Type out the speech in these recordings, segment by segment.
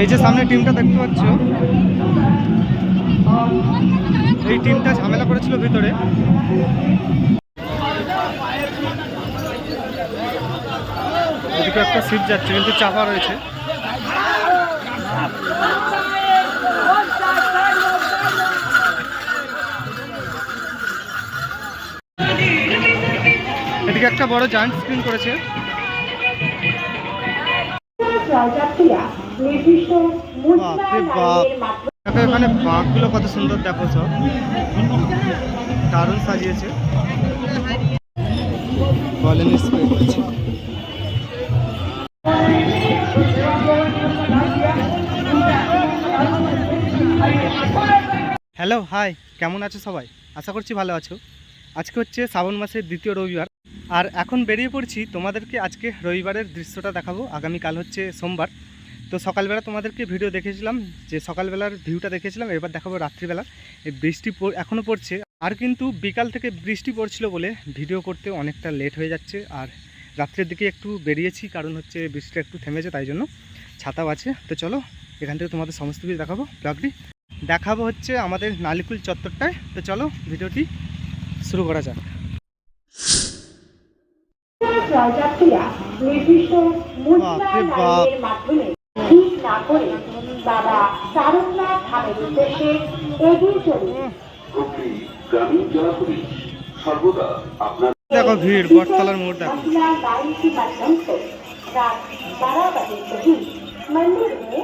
এই যে সামনে টিমটা দেখতে পাচ্ছ এই টিমটা ঝামেলা করেছিল ভিতরে। এদিকে একটা সিট যাচ্ছে, কিন্তু চাপা রয়েছে। এদিকে একটা বড় জায়ান্ট স্ক্রিন করেছে। এখানে বাঘগুলো কত সুন্দর দেখো সব। দারুণ সাজিয়েছে। করছে। হ্যালো, হাই, কেমন আছো সবাই? আশা করছি ভালো আছো। আজকে হচ্ছে শ্রাবণ মাসের দ্বিতীয় রবিবার। আর এখন বেরিয়ে পড়ছি, তোমাদেরকে আজকে রবিবারের দৃশ্যটা দেখাবো। আগামীকাল হচ্ছে সোমবার। তো সকালবেলা তোমাদেরকে ভিডিও দেখেছিলাম, যে সকালবেলার ভিউটা দেখেছিলাম, এবার দেখাবো রাত্রিবেলা। এই বৃষ্টি এখনও পড়ছে। আর কিন্তু বিকাল থেকে বৃষ্টি পড়ছিল বলে ভিডিও করতে অনেকটা লেট হয়ে যাচ্ছে। আর রাত্রের দিকে একটু বেরিয়েছি, কারণ হচ্ছে বৃষ্টিটা একটু থেমেছে, তাই জন্য ছাতাও আছে। তো চলো, এখান থেকে তোমাদের সমস্ত কিছু দেখাবো। ব্লগটি দেখাবো হচ্ছে আমাদের নালিকুল চত্বরটায় তো চলো ভিডিওটি শুরু করা যাক জয়যাত্রীরা নির্দিষ্ট মুদ্রা বাপরে বাপ। লাইনের মাধ্যমে ঠিক না করে বাবা তারকনাথ ধামের উদ্দেশ্যে এগিয়ে চলুন হুগলি গ্রামীণ জেলা পুলিশ সর্বদা আপনার দেখো ভিড় বটতলার মোড় দেখো महिला लाइन के माध्यम से रात बारह बजे से ही मंदिर में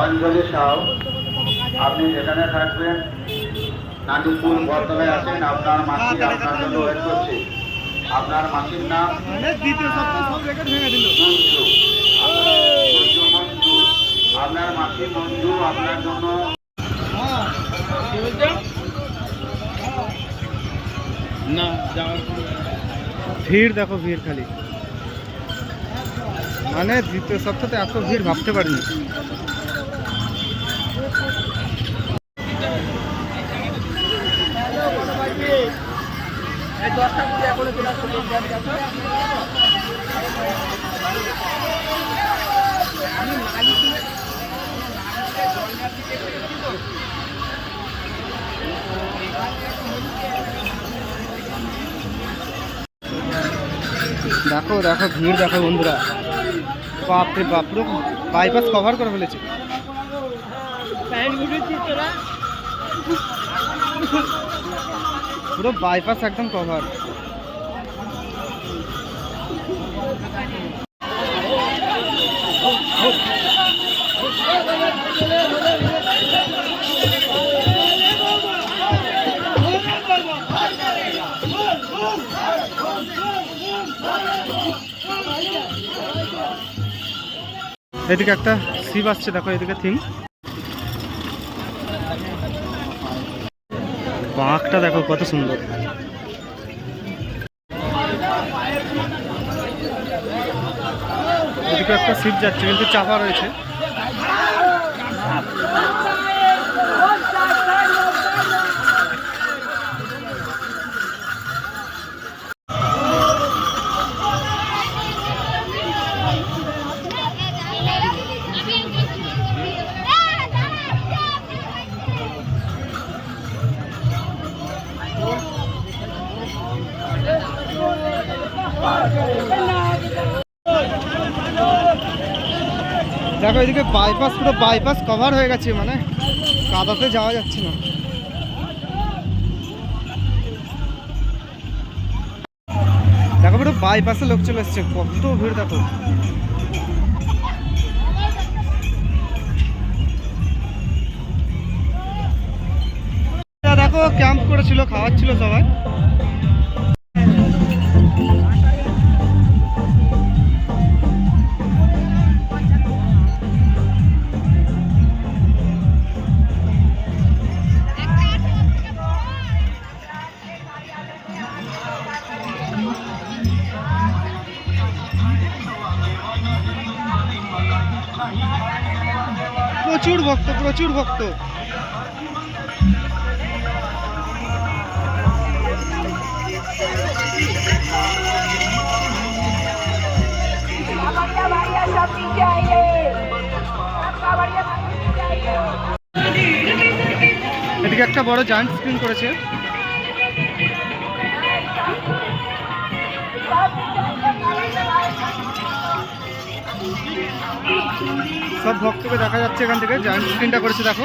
অঞ্জলি সাউ, আপনি যেখানে থাকবেন নাটিপুর বরতলায় আছেন, আপনার মাসি আপনার জন্য ওয়েট করছে। আপনার মাসির নাম? আপনার মাসি মঞ্জু, আপনার জন্য ভিড় দেখো, ভিড় খালি। মানে দ্বিতীয় সপ্তাহে এত ভিড় ভাবতে পারিনি। দেখো দেখো ভিড় দেখো বন্ধুরা। বাপরে বাপ পুরো বাইপাস কভার করে ফেলেছে পুরো বাইপাস একদম কভার এদিকে একটা সিপ আসছে, দেখো এদিকে থিম বাঁকটা দেখো কত সুন্দর। এদিকে একটা শিব যাচ্ছে, কিন্তু চাপা রয়েছে। দেখো এদিকে বাইপাস পুরো বাইপাস কভার হয়ে গেছে মানে কাদাতে যাওয়া যাচ্ছে না। দেখো পুরো বাইপাসে লোক চলে এসছে, কত ভিড় দেখো। দেখো ক্যাম্প করেছিল, খাওয়াচ্ছিল সবাই। প্রচুর ভক্ত প্রচুর ভক্ত। এদিকে একটা বড় জায়ান্ট স্ক্রিন করেছে। সব ভক্তকে দেখা যাচ্ছে এখান থেকে। জয়েন্ট স্ক্রিনটা করেছে দেখো।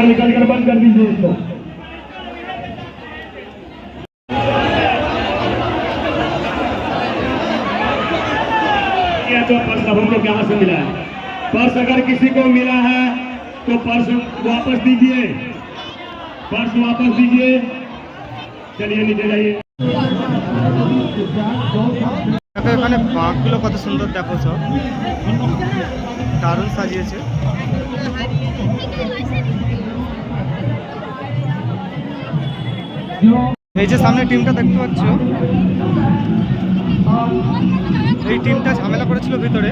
और निकल कर बंद कर दीजिए इसको ये तो पर्स अब हमको कहाँ से मिला है पर्स अगर किसी को मिला है तो पर्स वापस दीजिए पर्स वापस दीजिए चलिए नीचे जाइए দেখো এখানে বাঘগুলো কত সুন্দর দেখো সব দারুণ সাজিয়েছে এই যে সামনে টিমটা দেখতে পাচ্ছ এই টিমটা ঝামেলা করেছিল ভিতরে।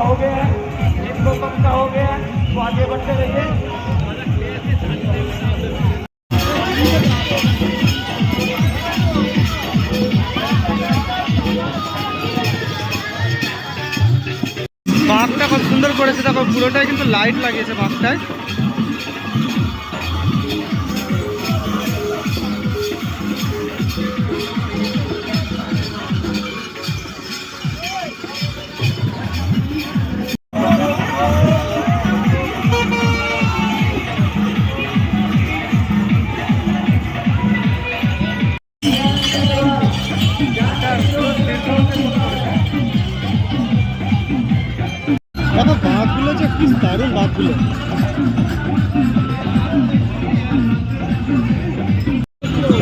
हो गया है जिनको कम का हो गया है वो आगे बढ़ते रहिए। কিন্তু লাইট লাগিয়েছে বাঘটায়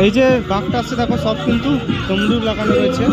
এই যে বাঘটা আছে দেখো সব কিন্তু তমরুর লাগানো রয়েছে।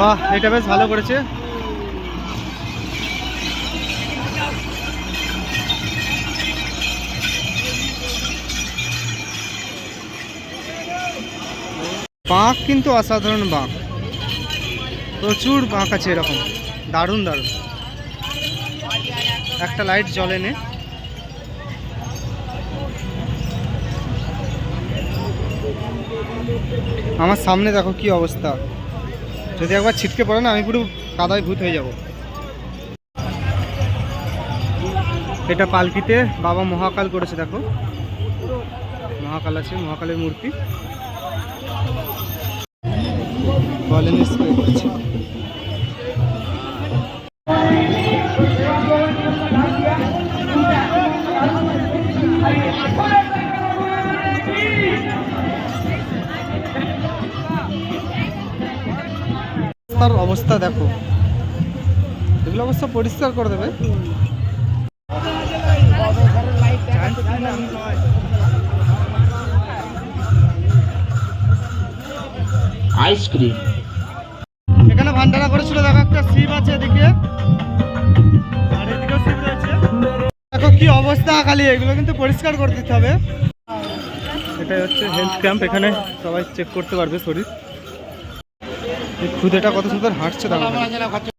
বাহ, এটা বেশ ভালো করেছে। বাঁক কিন্তু অসাধারণ বাঁক প্রচুর বাঁক আছে এরকম। দারুণ দারুণ। একটা লাইট জ্বলে নে। আমার সামনে দেখো কি অবস্থা। যদি একবার ছিটকে পড়ে না, আমি পুরো কাদায় ভূত হয়ে যাব। এটা পালকিতে বাবা মহাকাল করেছে, দেখো। মহাকাল আছে, মহাকালের মূর্তি। বলেন রাস্তার অবস্থা দেখো। এগুলো অবস্থা পরিষ্কার করে দেবে। আইসক্রিম। এখানে ভান্ডারা করেছিল দেখো একটা শিব আছে এদিকে। আর এদিকেও শিব রয়েছে। দেখো কি অবস্থা খালি এগুলো কিন্তু পরিষ্কার করে দিতে হবে। এটাই হচ্ছে হেলথ ক্যাম্প এখানে সবাই চেক করতে পারবে শরীর। খুদেটা কত সুন্দর হাঁটছে দাম খালি।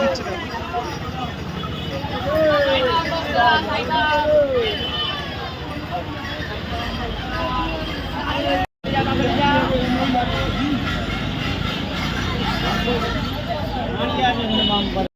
দিচ্ছে।